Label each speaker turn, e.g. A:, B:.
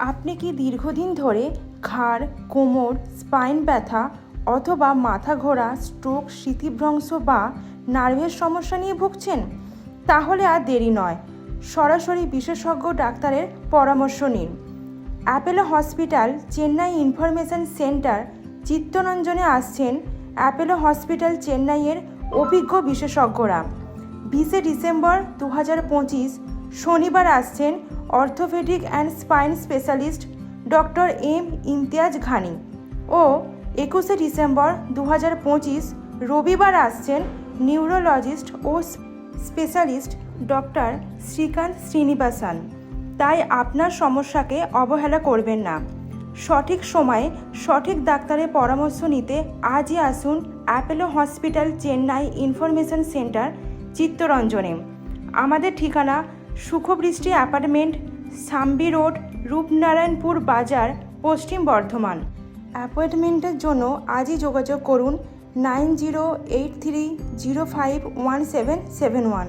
A: আপনি কি দীর্ঘদিন ধরে ঘাড়, কোমর, স্পাইন ব্যথা অথবা মাথা ঘোরা, স্ট্রোক স্মৃতিভ্রংশ বা নার্ভের সমস্যা নিয়ে ভুগছেন? তাহলে আর দেরি নয়। সরাসরি বিশেষজ্ঞ ডাক্তারের পরামর্শ নিন। Apollo hospital, Chennai information centre, চিত্তরঞ্জনে আসছেন অ্যাপেলো হসপিটাল চেন্নাইয়ের অভিজ্ঞ বিশেষজ্ঞরা। বিশে ডিসেম্বর দু হাজার পঁচিশ শনিবার আসছেন orthopaedic and spine specialist doctor M Imtiaz Ghani ও একুশে ডিসেম্বর দু হাজার পঁচিশ রবিবার আসছেন নিউরোলজিস্ট ও স্পেশালিস্ট ডক্টর শ্রীকান্ত শ্রীনিবাসান। তাই আপনার সমস্যাকে অবহেলা করবেন না। সঠিক সময়ে সঠিক ডাক্তারের পরামর্শ নিতে আজই আসুন Apollo hospital Chennai information centre, চিত্তরঞ্জনে। আমাদের ঠিকানা সুখবৃষ্টি অ্যাপার্টমেন্ট, সাম্বি রোড, রূপনারায়ণপুর বাজার, পশ্চিম বর্ধমান। অ্যাপয়েন্টমেন্টের জন্য আজই যোগাযোগ করুন nine zero eight three zero five one seven seven one.